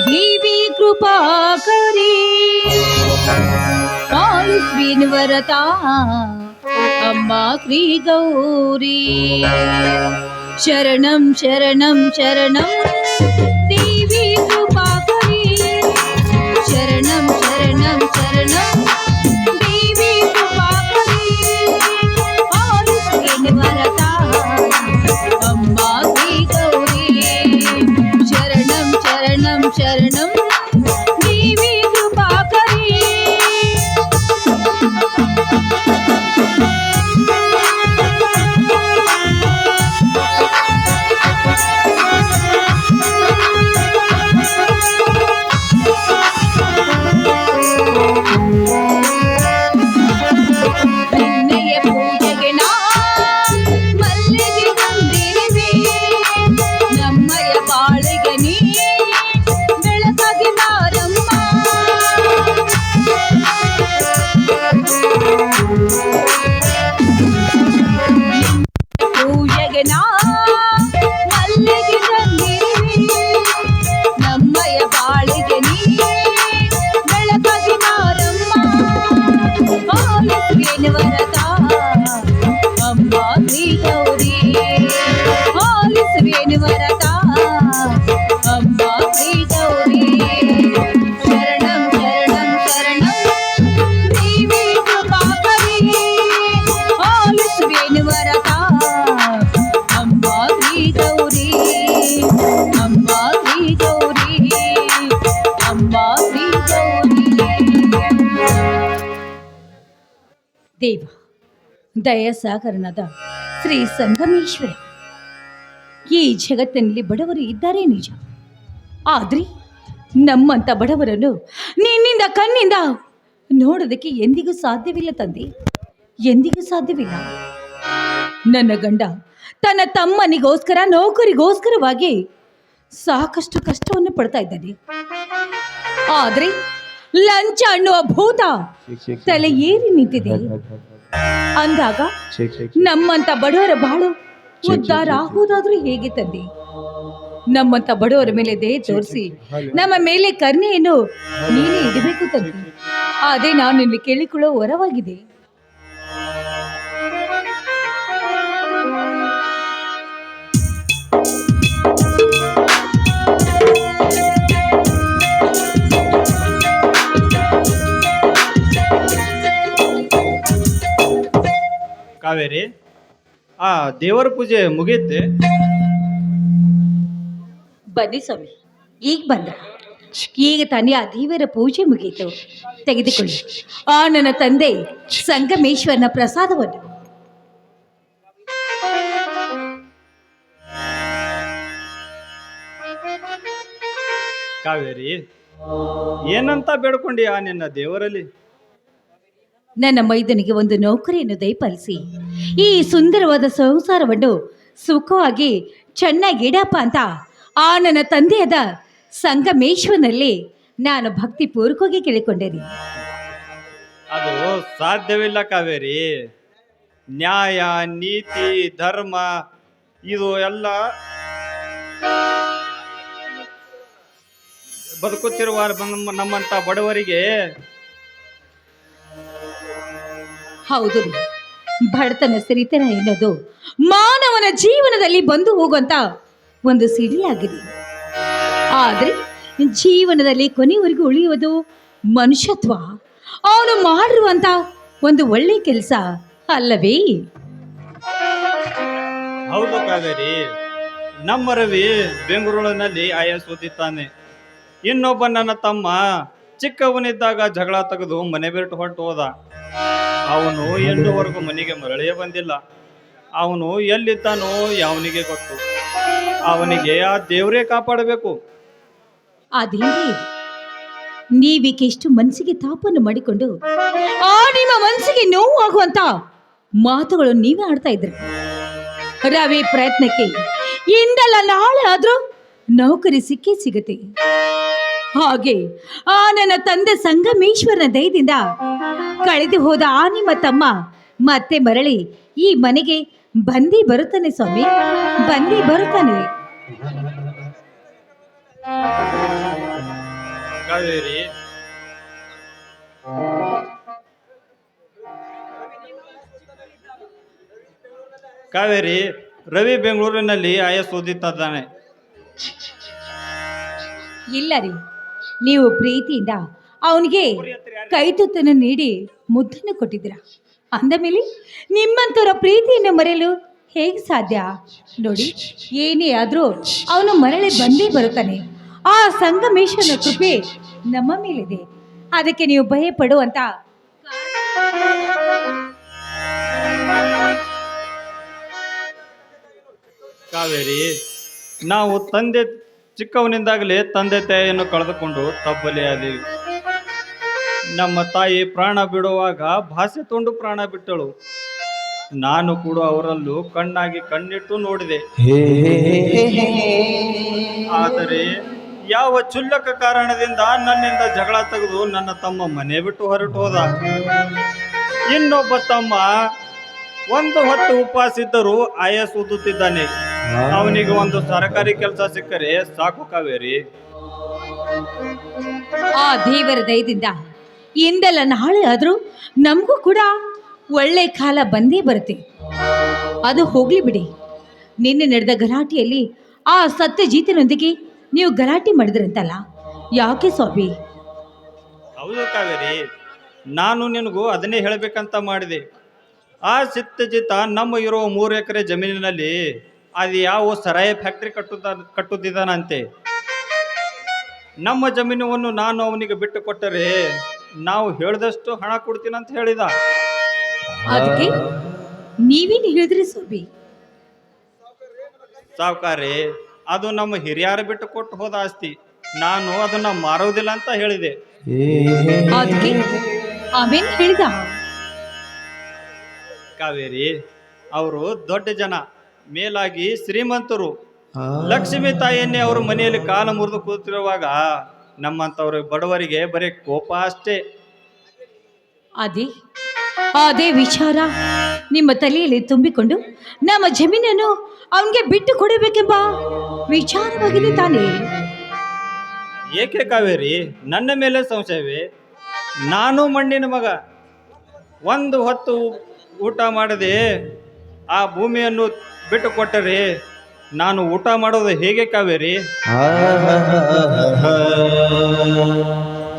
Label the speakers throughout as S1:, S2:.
S1: देवी कृपा करे। कालस्मिन् अम्मा अम्बा गौरी। शरणं शरणं शरणम् ದೇವ, ದಯಾಸಾಗರನಾದ ಶ್ರೀ ಸಂಗಮೇಶ್ವರ. ಈ ಜಗತ್ತಿನಲ್ಲಿ ಬಡವರು ಇದ್ದಾರೆ ನಿಜ. ಆದ್ರೆ ನಮ್ಮಂತ ಬಡವರನ್ನು ನಿನ್ನಿಂದ ಕಣ್ಣಿಂದ ನೋಡೋದಕ್ಕೆ ಎಂದಿಗೂ ಸಾಧ್ಯವಿಲ್ಲ ತಂದೆ, ಎಂದಿಗೂ ಸಾಧ್ಯವಿಲ್ಲ. ನನ್ನ ಗಂಡ ತನ್ನ ತಮ್ಮನಿಗೋಸ್ಕರ, ನೌಕರಿಗೋಸ್ಕರವಾಗಿ ಸಾಕಷ್ಟು ಕಷ್ಟವನ್ನು ಪಡ್ತಾ ಇದ್ದಾನೆ. ಆದ್ರೆ ಲಂಚ ಅನ್ನುವ ಭೂತ ತಲೆ ಏರಿ ನಿಂತಿದೆ. ಅಂದಾಗ ನಮ್ಮಂತ ಬಡವರ ಬಾಳು ಉದ್ದಾರ ಆಗುವುದಾದ್ರೂ ಹೇಗೆ ತಂದೆ? ನಮ್ಮಂತ ಬಡವರ ಮೇಲೆ ದೇಹ ತೋರಿಸಿ ನಮ್ಮ ಮೇಲೆ ಕರ್ಣೆಯನ್ನು ನೀನೇ ಇಡಬೇಕು ತಂದೆ. ಅದೇ ನಾನು ನಿನ್ನೆ ಕೇಳಿಕೊಳ್ಳೋ ವರವಾಗಿದೆ.
S2: ಕಾವೇರಿ? ಆ ದೇವರ ಪೂಜೆ ಮುಗಿಯುತ್ತೆ.
S1: ಬನ್ನಿ ಸ್ವಾಮಿ ಈಗ ಬಂದ್ರ ಈಗ ತಾನೇ ಆ ದೇವರ ಪೂಜೆ ಮುಗೀತು ತೆಗೆದುಕೊಳ್ಳಿ. ಆ ನನ್ನ ತಂದೆ ಸಂಗಮೇಶ್ವರನ ಪ್ರಸಾದವನ್ನು.
S2: ಕಾವೇರಿ ಏನಂತ ಬೇಡ್ಕೊಂಡಿ ಆ ನಿನ್ನ ದೇವರಲ್ಲಿ?
S1: ನನ್ನ ಮೈದನಿಗೆ ಒಂದು ನೌಕರಿಯನ್ನು ದಯಪಾಲಿಸಿ. ಈ ಸುಂದರವಾದ ಸಂಸಾರವನ್ನು ಸುಖವಾಗಿ ಚೆನ್ನಾಗಿ ಇಡಪ್ಪ ಅಂತ ಆ ನನ್ನ ತಂದೆಯಾದ ಸಂಗಮೇಶ್ವರನಲ್ಲಿ ನಾನು ಭಕ್ತಿ ಪೂರ್ವಕವಾಗಿ ಕೇಳಿಕೊಂಡೇನೆ.
S2: ಅದು ಸಾಧ್ಯವಿಲ್ಲ ಕಾವೇರಿ. ನ್ಯಾಯ, ನೀತಿ, ಧರ್ಮ, ಇದು ಎಲ್ಲ ಬದುಕುತ್ತಿರುವ ನಮ್ಮ ನಮ್ಮಂತ ಬಡವರಿಗೆ
S1: ಹೌದು ರೀ. ಬಡತನ ಸಿರಿತನ ಎನ್ನೋದು ಮಾನವನ ಜೀವನದಲ್ಲಿ ಬಂದು ಹೋಗುವಂತ ಒಂದು ಸಿಡಿಯಾಗಿದೆ. ಆದ್ರೆ ಜೀವನದಲ್ಲಿ ಕೊನೆವರೆಗೂ ಉಳಿಯುವುದು ಮನುಷ್ಯತ್ವ. ಅವನು ಮಾಡಿರುವಂತ ಒಂದು ಒಳ್ಳೆ ಕೆಲಸ ಅಲ್ಲವೇ?
S2: ಹೌದು ಕಾವೇರಿ. ನಮ್ಮ ರವಿ ಬೆಂಗಳೂರಿನಲ್ಲಿ ಐಎಸ್ ಓದಿದ್ದಾನೆ. ಇನ್ನೊಬ್ಬ ನನ್ನ ತಮ್ಮ ಚಿಕ್ಕವನಿದ್ದಾಗ ಜಗಳ ತೆಗೆದು ಮನೆ ಬಿಟ್ಟು ಹೊರಟು ಹೋದ. ಅವನು ಎಲ್ಲಿವರೆಗೂ ಮನೆಗೆ ಮರಳೇ ಬಂದಿಲ್ಲ. ಅವನು ಎಲ್ಲಿದ್ದಾನೋ ಯಾವನಿಗೆ ಗೊತ್ತು. ಅವನಿಗೆ ಆ ದೇವರೇ ಕಾಪಾಡಬೇಕು.
S1: ಅದೇನೇ ಇದು? ನೀವೀಕೆಷ್ಟು ಮನಸ್ಸಿಗೆ ತಾಪನ್ನು ಮಾಡಿಕೊಂಡು, ಆ ನಿಮ್ಮ ಮನಸ್ಸಿಗೆ ನೋವು ಆಗುವಂತ ಮಾತುಗಳು ನೀವೇ ಆಡ್ತಾ ಇದ್ರಿ ರವಿ ಪ್ರಯತ್ನಕ್ಕೆ ಇಂದಲ್ಲ ನಾಳೆ ಆದ್ರೂ ನೌಕರಿ ಸಿಕ್ಕೇ ಸಿಗತ್ತೆ. ಹಾಗೆ ಆ ನನ್ನ ತಂದೆ ಸಂಗಮೇಶ್ವರನ ದಯದಿಂದ ಕಳೆದು ಹೋದ ಆ ನಿಮ್ಮ ತಮ್ಮ ಮತ್ತೆ ಮರಳಿ ಈ ಮನೆಗೆ ಬಂದಿ ಬರುತ್ತಾನೆ ಸ್ವಾಮಿ ಬಂದಿ ಬರುತ್ತಾನೆ.
S2: ಕಾವೇರಿ. ಕಾವೇರಿ ರವಿ ಬೆಂಗಳೂರಿನಲ್ಲಿ ಆಯ ಓದಿದ್ದಾನೆ
S1: ಇಲ್ಲ ರೀ. ನೀವು ಪ್ರೀತಿಯಿಂದ ಅವನಿಗೆ ಕೈತುತ್ತನ್ನು ನೀಡಿ ಮುದ್ದನ್ನು ಕೊಟ್ಟಿದ್ದೀರ? ಅಂದ ಮೇಲೆ ನಿಮ್ಮಂಥವರ ಪ್ರೀತಿಯನ್ನು ಮರೆಯಲು ಹೇಗೆ ಸಾಧ್ಯ? ನೋಡಿ, ಏನೇ ಆದರೂ ಅವನು ಮರಳಿ ಬಂದೇ ಬರುತ್ತಾನೆ. ಆ ಸಂಗಮೇಶನ ಕೃಪೆ ನಮ್ಮ ಮೇಲಿದೆ. ಅದಕ್ಕೆ ನೀವು ಭಯ ಪಡುವಂತ
S2: ಕಾವೇರಿ, ನಾವು ತಂದೆ ಚಿಕ್ಕವನಿಂದಾಗಲೇ ತಂದೆ ತಾಯಿಯನ್ನು ಕಳೆದುಕೊಂಡು ತಬ್ಬಲಿಯಾದಿ. ನಮ್ಮ ತಾಯಿ ಪ್ರಾಣ ಬಿಡುವಾಗ ಭಾಷೆ ತುಂಡು ಪ್ರಾಣ ಬಿಟ್ಟಳು. ನಾನು ಕೂಡ ಅವರಲ್ಲೂ ಕಣ್ಣಾಗಿ ಕಣ್ಣಿಟ್ಟು ನೋಡಿದೆ. ಆದರೆ ಯಾವ ಚುಲ್ಲಕ ಕಾರಣದಿಂದ ನನ್ನಿಂದ ಜಗಳ ತೆಗೆದು ನನ್ನ ತಮ್ಮ ಮನೆ ಬಿಟ್ಟು ಹೊರಟು ಹೋದ? ಇನ್ನೊಬ್ಬ ತಮ್ಮ ಒಂದು ಹೊತ್ತು ಉಪವಾಸ ಇದ್ದರೂ ಆಯಸ್ ಊದುತ್ತಿದ್ದಾನೆ ಅವನಿಗೆ ಒಂದು ಸರ್ಕಾರಿ ಕೆಲಸ ಸಿಕ್ಕರೆ ಸಾಕು ಕಾವೇರಿ.
S1: ಆ ದೇವರ ದಯದಿಂದ ಇಂದಲ್ಲ ನಾಳೆ ಆದರೂ ನಮಗೂ ಕೂಡ ಒಳ್ಳೆ ಕಾಲ ಬಂದೇ ಬರುತ್ತೆ. ಅದು ಹೋಗ್ಲಿ ಬಿಡಿ. ನಿನ್ನೆ ನಡೆದ ಗಲಾಟೆಯಲ್ಲಿ ಆ ಸತ್ಯಜೀತನೊಂದಿಗೆ ನೀವು ಗಲಾಟೆ ಮಾಡಿದ್ರಂತಲ್ಲ? ಯಾಕೆ ಸ್ವಾಮಿ?
S2: ಹೌದು ಕಾವೇರಿ. ನಾನು ನಿನಗೂ ಅದನ್ನೇ ಹೇಳಬೇಕಂತ ಮಾಡಿದೆ. ಆ ಸತ್ಯಜಿತ ನಮ್ಮ ಇರೋ ಮೂರು ಎಕರೆ ಜಮೀನಿನಲ್ಲಿ ಅದು ಯಾವ ಸರಾಯಿ ಫ್ಯಾಕ್ಟ್ರಿ ಕಟ್ಟುತ್ತ ಕಟ್ಟುತ್ತಿದ್ದಾನಂತೆ? ನಮ್ಮ ಜಮೀನವನ್ನು ನಾನು ಅವನಿಗೆ ಬಿಟ್ಟು ಕೊಟ್ಟರೆ ನಾವು ಹೇಳಿದಷ್ಟು ಹಣ ಕೊಡ್ತೀನಂತ ಹೇಳಿದ.
S1: ಅದಕ್ಕೆ ನೀವೇನು ಹೇಳಿದ್ರಿ ಸೋಬಿ?
S2: ಸಾವುಕಾರಿ ಅದು ನಮ್ಮ ಹಿರಿಯರು ಬಿಟ್ಟು ಕೊಟ್ಟು ಹೋದ ಆಸ್ತಿ. ನಾನು ಅದನ್ನ ಮಾರೋದಿಲ್ಲ ಅಂತ ಹೇಳಿದೆ.
S1: ಅದಕ್ಕೆ ಹೇಳಿದ?
S2: ಕಾವೇರಿ ಅವರು ದೊಡ್ಡ ಜನ. ಮೇಲಾಗಿ ಶ್ರೀಮಂತರು ಲಕ್ಷ್ಮಿ ತಾಯಿಯನ್ನೇ ಅವರು ಮನೆಯಲ್ಲಿ ಕಾಲ ಮುರಿದು ಕೂತಿರುವಾಗ ನಮ್ಮಂತವ್ರ ಬಡವರಿಗೆ ಬರೀ ಕೋಪ ಅಷ್ಟೇ.
S1: ಅದೇ ಅದೇ ವಿಚಾರ ನಿಮ್ಮ ತಲೆಯಲ್ಲಿ ತುಂಬಿಕೊಂಡು ನಮ್ಮ ಜಮೀನನ್ನು ಅವನಿಗೆ ಬಿಟ್ಟು ಕೊಡಬೇಕೆಂಬ ವಿಚಾರವಾಗಿದೆ ತಾನೇ.
S2: ಏಕೆ ಕಾವೇರಿ? ನನ್ನ ಮೇಲೆ ಸಂಶಯವೇ? ನಾನು ಮಣ್ಣಿನ ಮಗ. ಒಂದು ಹೊತ್ತು ಊಟ ಮಾಡದೆ ಆ ಭೂಮಿಯನ್ನು ಬಿಟ್ಟು ಕೊಟ್ಟರೆ ನಾನು ಊಟ ಮಾಡೋದು ಹೇಗೆ ಕಾವೇರಿ?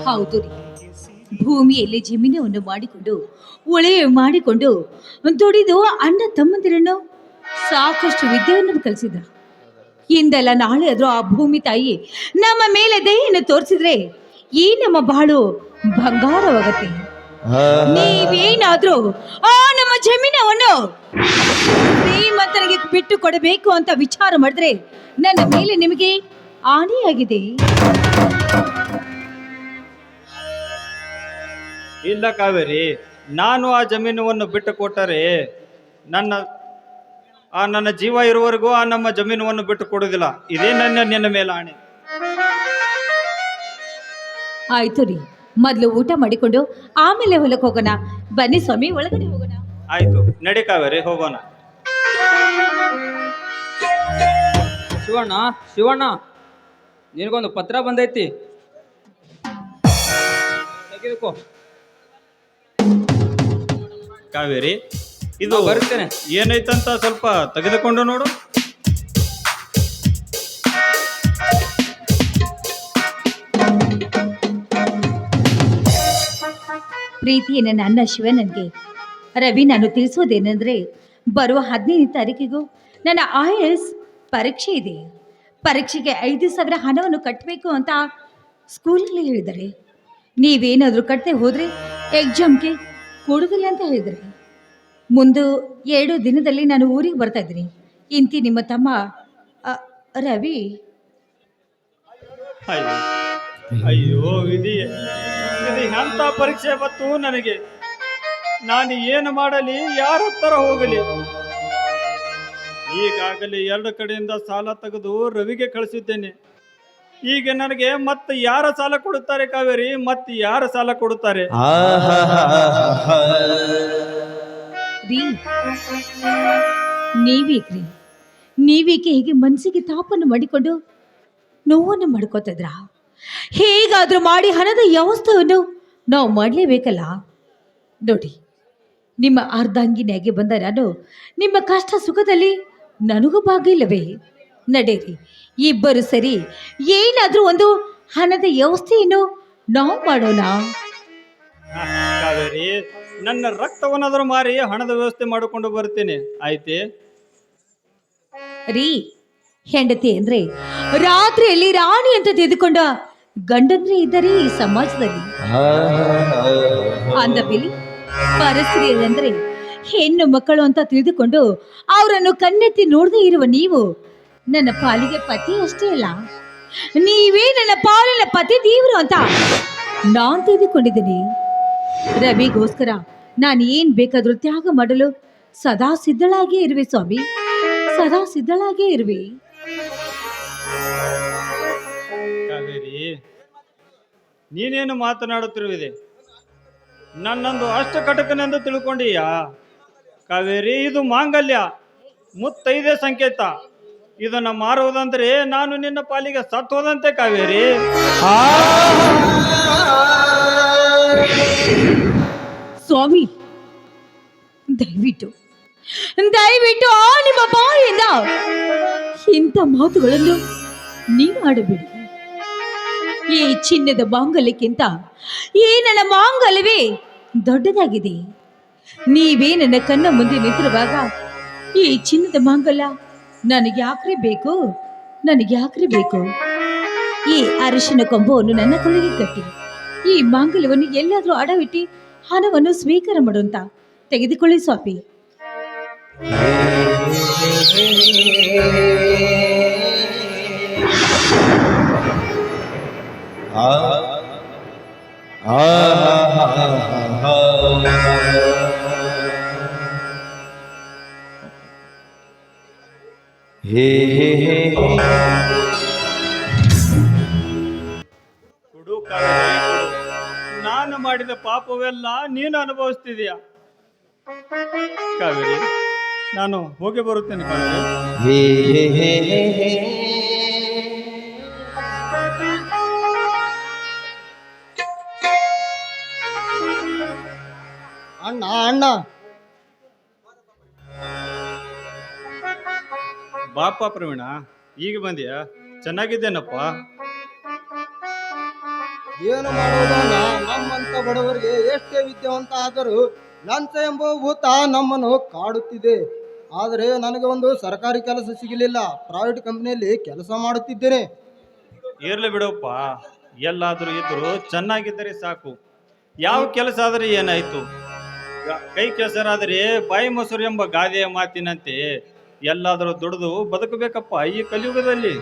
S1: ಹೌದು ರೀ. ಭೂಮಿಯಲ್ಲಿ ಜಮೀನವನ್ನು ಮಾಡಿಕೊಂಡು ಒಳೆ ಮಾಡಿಕೊಂಡು ದುಡಿದು ಅಣ್ಣ ತಮ್ಮಂದಿರನ್ನು ಸಾಕಷ್ಟು ವಿದ್ಯೆಯನ್ನು ಕಲಿಸಿದ. ಹಿಂದೆಲ್ಲ ನಾಳೆ ಆದ್ರೂ ಆ ಭೂಮಿ ತಾಯಿ ನಮ್ಮ ಮೇಲೆ ದಯೆಯನ್ನು ತೋರಿಸಿದ್ರೆ ಈ ನಮ್ಮ ಬಾಳು ಬಂಗಾರವಾಗತ್ತೆ. ನೀವೇನಾದ್ರೂ ಆ ಜಮೀನವನ್ನು ಶ್ರೀಮಂತನಿಗೆ ಬಿಟ್ಟು ಕೊಡಬೇಕು ಅಂತ ವಿಚಾರ ಮಾಡಿದ್ರೆ ನನ್ನ ಮೇಲೆ ನಿಮಗೆ ಆನೆಯಾಗಿದೆ
S2: ಇಲ್ಲ ಕಾವೇರಿ ನಾನು ಆ ಜಮೀನವನ್ನು ಬಿಟ್ಟು ಕೊಟ್ಟರೆ ನನ್ನ ಆ ನನ್ನ ಜೀವ ಇರುವವರೆಗೂ ಆ ನಮ್ಮ ಜಮೀನವನ್ನು ಬಿಟ್ಟು ಕೊಡುವುದಿಲ್ಲ. ಇದೇ ನನ್ನ ನಿನ್ನ ಮೇಲೆ ಆಣೆ
S1: ಆಯ್ತು ರೀ ಮೊದಲು ಊಟ ಮಾಡಿಕೊಂಡು ಆಮೇಲೆ ಹೊಲಕ್ಕೆ ಹೋಗೋಣ. ಬನ್ನಿ ಸ್ವಾಮಿ ಒಳಗಡೆ ಹೋಗೋಣ.
S2: ಆಯ್ತು ನಡಿ ಕಾವೇರಿ ಹೋಗೋಣ.
S3: ಶಿವಣ್ಣ ಶಿವಣ್ಣ ನಿನಗೊಂದು ಪತ್ರ ಬಂದೈತಿ. ತೆಗೆದುಕೋ
S2: ಕಾವೇರಿ ಇದು
S3: ಬರ್ತೇನೆ ಬರುತ್ತೇನೆ.
S2: ಏನೈತಂತ ಸ್ವಲ್ಪ ತೆಗೆದುಕೊಂಡು ನೋಡು.
S1: ಪ್ರೀತಿಯನ್ನು ನನ್ನ ಅಣ್ಣ ಶಿವನನ್ಗೆ ರವಿ ನಾನು ತಿಳಿಸೋದೇನೆಂದ್ರೆ ಬರುವ ಹದಿನೈದನೇ ತಾರೀಕಿಗೂ ನನ್ನ ಐ ಎಸ್ ಪರೀಕ್ಷೆ ಇದೆ. ಪರೀಕ್ಷೆಗೆ ಐದು ಸಾವಿರ ಹಣವನ್ನು ಕಟ್ಟಬೇಕು ಅಂತ ಸ್ಕೂಲಲ್ಲಿ ಹೇಳಿದರೆ ನೀವೇನಾದರೂ ಕಟ್ಟದೆ ಹೋದರೆ ಎಕ್ಸಾಮ್ಗೆ ಕೊಡುವುದಿಲ್ಲ ಅಂತ ಹೇಳಿದರೆ ಮುಂದೆ ಎರಡು ದಿನದಲ್ಲಿ ನಾನು ಊರಿಗೆ ಬರ್ತಾ ಇದ್ದೀನಿ. ಇಂತಿ ನಿಮ್ಮ ತಮ್ಮ ರವಿ.
S2: ಅಯ್ಯೋ ವಿಧಿ ಅಂತ ಪರೀಕ್ಷೆ ಬತ್ತು ನನಗೆ. ನಾನು ಏನು ಮಾಡಲಿ ಯಾರ ಹತ್ತಿರ ಹೋಗಲಿ? ಈಗಾಗಲೇ ಎರಡು ಕಡೆಯಿಂದ ಸಾಲ ತೆಗೆದು ರವಿಗೆ ಕಳಿಸಿದ್ದೇನೆ. ಈಗ ನನಗೆ ಮತ್ತೆ ಯಾರ ಸಾಲ ಕೊಡುತ್ತಾರೆ ಕಾವೇರಿ? ಮತ್ತೆ ಯಾರ ಸಾಲ ಕೊಡುತ್ತಾರೆ?
S1: ರೀ ನೀವೀಗ್ರಿ ನೀವೀಗೆ ಹೀಗೆ ಮನಸ್ಸಿಗೆ ತಾಪನ್ನು ಮಾಡಿಕೊಂಡು ನೋವನ್ನು ಮಾಡ್ಕೋತಿದ್ರ? ಹೇಗಾದ್ರೂ ಮಾಡಿ ಹಣದ ವ್ಯವಸ್ಥೆಯನ್ನು ನಾವು ಮಾಡಲೇಬೇಕಲ್ಲ? ನೋಡಿ ನಿಮ್ಮ ಅರ್ಧಾಂಗಿನಿಯಾಗಿ ಬಂದ ನಾನು ನಿಮ್ಮ ಕಷ್ಟ ಸುಖದಲ್ಲಿ ನನಗೂ ಭಾಗ ಇಲ್ಲವೇ ನಡೆಯಿರಿ. ಇಬ್ಬರು ಸರಿ ಏನಾದರೂ ಒಂದು ಹಣದ ವ್ಯವಸ್ಥೆಯನ್ನು ನಾವು ಮಾಡೋಣ.
S2: ಕಾವೇರಿ ನನ್ನ ರಕ್ತವನ್ನಾದರೂ ಮಾರಿ ಹಣದ ವ್ಯವಸ್ಥೆ ಮಾಡಿಕೊಂಡು ಬರ್ತೀನಿ ಆಯ್ತೆ?
S1: ರೀ ಹೆಂಡತಿ ಅಂದ್ರೆ ರಾತ್ರಿಯಲ್ಲಿ ರಾಣಿ ಅಂತ ತೆಗೆದುಕೊಂಡ ಗಂಡಂದ್ರೆ ಇದ್ದಾರೆ ಈ ಸಮಾಜದಲ್ಲಿ. ಅಂದ ಬೆಲೆ ಪರಸ್ತ್ರೀಯರಂದ್ರೆ ಹೆಣ್ಣು ಮಕ್ಕಳು ಅಂತ ತಿಳಿದುಕೊಂಡು ಅವರನ್ನು ಕಣ್ಣೆತ್ತಿ ನೋಡದೆ ಇರುವ ನೀವು, ನನ್ನ ಪಾಲಿಗೆ ಪತಿ ಅಷ್ಟೇ ಅಲ್ಲ. ನೀವೇ ನನ್ನ ಪಾಲಿನ ಪತಿ ದೇವರು ಅಂತ ನಾನು ತಿಳಿದುಕೊಂಡಿದ್ದೀನಿ. ರವಿಗೋಸ್ಕರ ನಾನು ಏನ್ ಬೇಕಾದ್ರೂ ತ್ಯಾಗ ಮಾಡಲು ಸದಾ ಸಿದ್ಧಳಾಗಿಯೇ ಇರುವೆ ಸ್ವಾಮಿ, ಸದಾ ಸಿದ್ಧಳಾಗೇ ಇರುವೆ.
S2: ನೀನೇನು ಮಾತನಾಡುತ್ತಿರುವಿದೆ ನನ್ನೊಂದು ಅಷ್ಟು ಕಟಕನೆಂದು ತಿಳ್ಕೊಂಡೀಯಾ? ಕಾವೇರಿ, ಇದು ಮಾಂಗಲ್ಯ. ಮುತ್ತೈದೇ ಸಂಕೇತ. ಇದನ್ನ ಮಾರುವುದಂದ್ರೆ ನಾನು ನಿನ್ನ ಪಾಲಿಗೆ ಸತ್ತೋದಂತೆ ಕಾವೇರಿ.
S1: ಸ್ವಾಮಿ, ದಯವಿಟ್ಟು ದಯವಿಟ್ಟು ಆ ನಿಮ್ಮ ಬಾಯಿಂದ ಇಂಥ ಮಾತುಗಳನ್ನು ನೀವು ಆಡಬೇಡಿ. ಈ ಚಿನ್ನದ ಮಾಂಗಲ್ಯಕ್ಕಿಂತ ಈ ನನ್ನ ಮಾಂಗಲ್ಯವೇ ದೊಡ್ಡದಾಗಿದೆ ನೀವೇ ನನ್ನ ಕಣ್ಣ ಮುಂದೆ ನಿಂತಿರುವಾಗ ಈ ಚಿನ್ನದ ಮಾಂಗಲ್ಯ ನನಗೆ ಯಾಕ್ರಿ ಬೇಕು ನನಗೆ ಯಾಕ್ರಿ ಬೇಕು ಈ ಅರಿಶಿನ ಕೊಂಬವನ್ನು ನನ್ನ ಕಲ್ಲಿಗೆ ಕಟ್ಟಿ ಈ ಮಾಂಗಲ್ಯವನ್ನು ಎಲ್ಲಾದರೂ ಅಡವಿಟ್ಟು ಹಣವನ್ನು ಸ್ವೀಕಾರ ಮಾಡುವಂತ ತೆಗೆದುಕೊಳ್ಳಿ ಸ್ವಾಮಿ
S4: ಹೇ ಹೇ ಹೇ.
S2: ನಾನು ಮಾಡಿದ ಪಾಪವೆಲ್ಲ ನೀನು ಅನುಭವಿಸ್ತಿದೀಯ ಕಾವೇರಿ ನಾನು ಹೋಗಿ ಬರುತ್ತೇನೆ ಕಾವೇರಿ.
S5: ಅಣ್ಣ ಅಣ್ಣ.
S2: ಬಾಪ ಪ್ರವೀಣ ಈಗ ಬಂದಿಯ? ಚೆನ್ನಾಗಿದ್ದೇನಪ್ಪ?
S5: ಏನು ಮಾಡೋದಣ್ಣ ನಮ್ಮಂತ ಬಡವರಿಗೆ ಎಷ್ಟೇ ವಿದ್ಯಾವಂತ ಆದರೂ ಲಂಚ ಎಂಬ ಭೂತ ನಮ್ಮನ್ನು ಕಾಡುತ್ತಿದೆ. ಆದರೆ ನನಗೆ ಒಂದು ಸರ್ಕಾರಿ ಕೆಲಸ ಸಿಗಲಿಲ್ಲ. ಪ್ರೈವೇಟ್ ಕಂಪ್ನಿಯಲ್ಲಿ ಕೆಲಸ ಮಾಡುತ್ತಿದ್ದೇನೆ.
S2: ಇರ್ಲಿ ಬಿಡಪ್ಪ. ಎಲ್ಲಾದರೂ ಇದ್ರು ಚೆನ್ನಾಗಿದ್ದರೆ ಸಾಕು. ಯಾವ ಕೆಲಸ ಆದರೆ ಏನಾಯ್ತು? ಕೈ ಕೆಸರಾದರೆ ಬಾಯಿ ಮೊಸರು ಎಂಬ ಗಾದೆಯ ಮಾತಿನಂತೆ ಎಲ್ಲಾದರೂ ದುಡಿದು ಬದುಕಬೇಕಪ್ಪ ಈ ಕಲಿಯುಗದಲ್ಲಿ.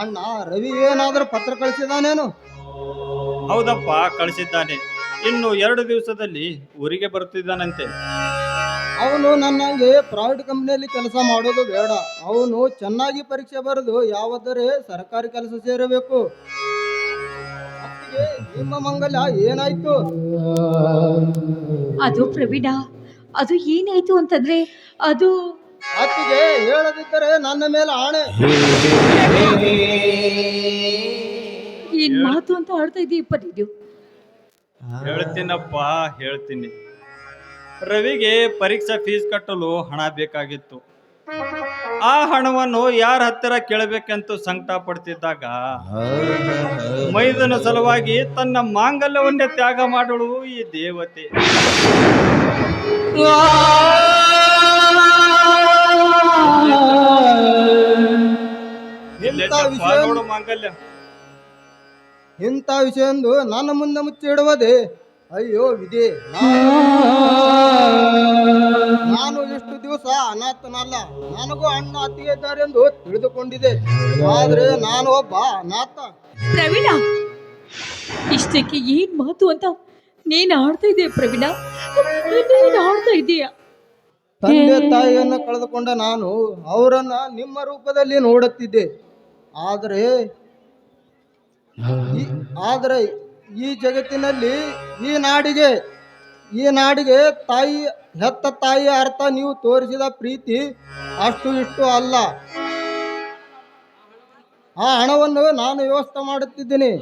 S5: ಅಣ್ಣ ರವಿ ಏನಾದರೂ ಪತ್ರ ಕಳಿಸಿದಾನೇನು?
S2: ಹೌದಪ್ಪ ಕಳಿಸಿದ್ದಾನೆ. ಇನ್ನು ಎರಡು ದಿವಸದಲ್ಲಿ ಊರಿಗೆ ಬರುತ್ತಿದ್ದಾನಂತೆ.
S5: ಅವನು ನನ್ನಂಗೆ ಪ್ರೈವೇಟ್ ಕಂಪ್ನಿಯಲ್ಲಿ ಕೆಲಸ ಮಾಡೋದು ಬೇಡ. ಅವನು ಚೆನ್ನಾಗಿ ಪರೀಕ್ಷೆ ಬರೆದು ಯಾವುದರೆ ಸರ್ಕಾರಿ ಕೆಲಸ ಸೇರಬೇಕು. ನಿಮ್ಮ ಮಂಗಲ ಏನಾಯ್ತು?
S1: ಅದು ಪ್ರವೀಣ ಅದು ಏನಾಯ್ತು ಅಂತಂದ್ರೆ ಅದು
S5: ಅತ್ತಿಗೆ ಹೇಳದಿದ್ದರೆ ನನ್ನ ಮೇಲೆ ಆಣೆ.
S1: ಏನ್ ಮಾತು ಅಂತ ಆಡ್ತಾ ಇದೀಯಪ್ಪ ನೀನು?
S2: ಹೇಳ್ತೀನಪ್ಪ ಹೇಳ್ತೀನಿ. ರವಿಗೆ ಪರೀಕ್ಷಾ ಫೀಸ್ ಕಟ್ಟಲು ಹಣ ಬೇಕಾಗಿತ್ತು. ಆ ಹಣವನ್ನು ಯಾರ ಹತ್ತಿರ ಕೇಳಬೇಕೆಂತ ಸಂಕಟ ಪಡ್ತಿದ್ದಾಗ ಮೈದನ ಸಲುವಾಗಿ ತನ್ನ ಮಾಂಗಲ್ಯವನ್ನೇ ತ್ಯಾಗ ಮಾಡಳು ಈ ದೇವತೆ. ನೋಡು ಮಾಂಗಲ್ಯ.
S5: ಇಂಥ ವಿಷಯ ಎಂದು ನನ್ನ ಮುಂದೆ ಮುಚ್ಚಿಡುವುದೇ? ಅಯ್ಯೋ ವಿಧಿ. ನಾನು ದಿವಸ ಅನಾಥನಲ್ಲ. ನನಗೂ ಅಣ್ಣ ಅತ್ತಿಗೆ ಇದ್ದಾರೆ ಎಂದು ತಿಳಿದುಕೊಂಡಿದೆ. ಆದ್ರೆ ನಾನು ಒಬ್ಬ ಅನಾಥ.
S1: ಪ್ರವೀಣ ಇಷ್ಟಕ್ಕೆ ಏನ್ ಮಾತು ಅಂತ ನೀನ್ ಆಡ್ತಾ ಇದೀಯ ಪ್ರವೀಣ? ನೀನ್ ಆಡ್ತಾ ಇದೀಯ?
S5: ತಂದೆ ತಾಯಿಯನ್ನು ಕಳೆದುಕೊಂಡ ನಾನು ಅವರನ್ನ ನಿಮ್ಮ ರೂಪದಲ್ಲಿ ನೋಡುತ್ತಿದ್ದೆ. ಆದರೆ ಈ- ಆದರೆ ಈ ಜಗತ್ತಿನಲ್ಲಿ ಈ ನಾಡಿಗೆ ಈ ನಾಡಿಗೆ ತಾಯಿ ಹೆತ್ತ ತಾಯಿಯ ಅರ್ಥ ನೀವು ತೋರಿಸಿದ ಪ್ರೀತಿ ಅಷ್ಟು ಇಷ್ಟು ಅಲ್ಲ. ಆ ಹಣವನ್ನು ನಾನು ವ್ಯವಸ್ಥೆ ಮಾಡುತ್ತಿದ್ದೀನಿ.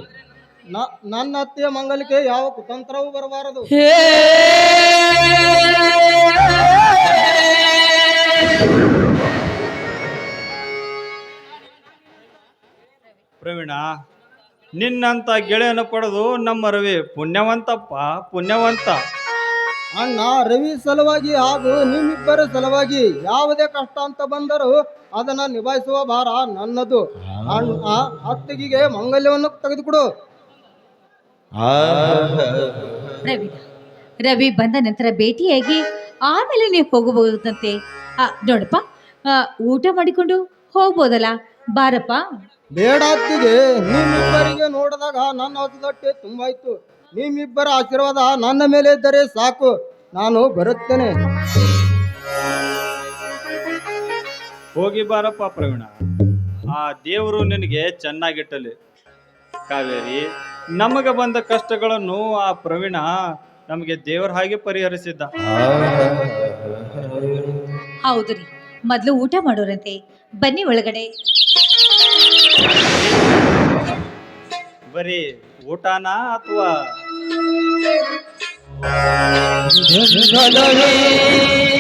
S5: ನನ್ನ ಅತ್ತೆಯ ಮಂಗಲಿಕೆ ಯಾವ ಕುತಂತ್ರವೂ ಬರಬಾರದು.
S2: ಪ್ರವೀಣ ನಿನ್ನಂತ ಗೆಳೆಯನ್ನು ಪಡೆದು ನಮ್ಮ ರವಿ ಪುಣ್ಯವಂತಪ್ಪ ಪುಣ್ಯವಂತ.
S5: ಅಣ್ಣ ರವಿ ಸಲುವಾಗಿ ಹಾಗೂ ನಿಮ್ಮಿಬ್ಬರ ಸಲುವಾಗಿ ಯಾವುದೇ ಕಷ್ಟ ಅಂತ ಬಂದರೂ ಅದನ್ನ ನಿಭಾಯಿಸುವ ಭಾರ ನನ್ನದು. ಅಣ್ಣ ಅತ್ತಿಗೆಗೆ ಮಂಗಲ್ಯವನ್ನು ತೆಗೆದುಕೊಡು.
S1: ರವಿ ರವಿ ಬಂದ ನಂತರ ಭೇಟಿಯಾಗಿ ಆಮೇಲೆ ನೀವು ಹೋಗಬಹುದಂತೆ. ನೋಡಪ್ಪ ಊಟ ಮಾಡಿಕೊಂಡು ಹೋಗ್ಬೋದಲ್ಲ? ಬಾರಪ್ಪ.
S5: ಬೇಡ ಅತ್ತಿಗೆ ನಿಮ್ಮಿಬ್ಬರಿಗೆ ನೋಡಿದಾಗ ನನ್ನ ಹೊಸದೊಟ್ಟೆ ತುಂಬಾಯ್ತು. ನಿಮ್ಮಿಬ್ಬರ ಆಶೀರ್ವಾದ ನನ್ನ ಮೇಲೆ ಇದ್ದರೆ ಸಾಕು. ನಾನು ಬರುತ್ತೇನೆ.
S2: ಹೋಗಿ ಬಾರಪ್ಪ ಪ್ರವೀಣ. ಆ ದೇವರು ನಿನಗೆ ಚೆನ್ನಾಗಿಟ್ಟಲಿ. ಕಾವೇರಿ ನಮಗೆ ಬಂದ ಕಷ್ಟಗಳನ್ನು ಆ ಪ್ರವೀಣ ನಮಗೆ ದೇವರ ಹಾಗೆ ಪರಿಹರಿಸಿದ್ದ.
S1: ಹೌದು ರೀ. ಮೊದಲು ಊಟ ಮಾಡೋರಂತೆ. ಬನ್ನಿ ಒಳಗಡೆ.
S2: ಬರೀ ಊಟನಾ ಅಥವಾ ঝনরে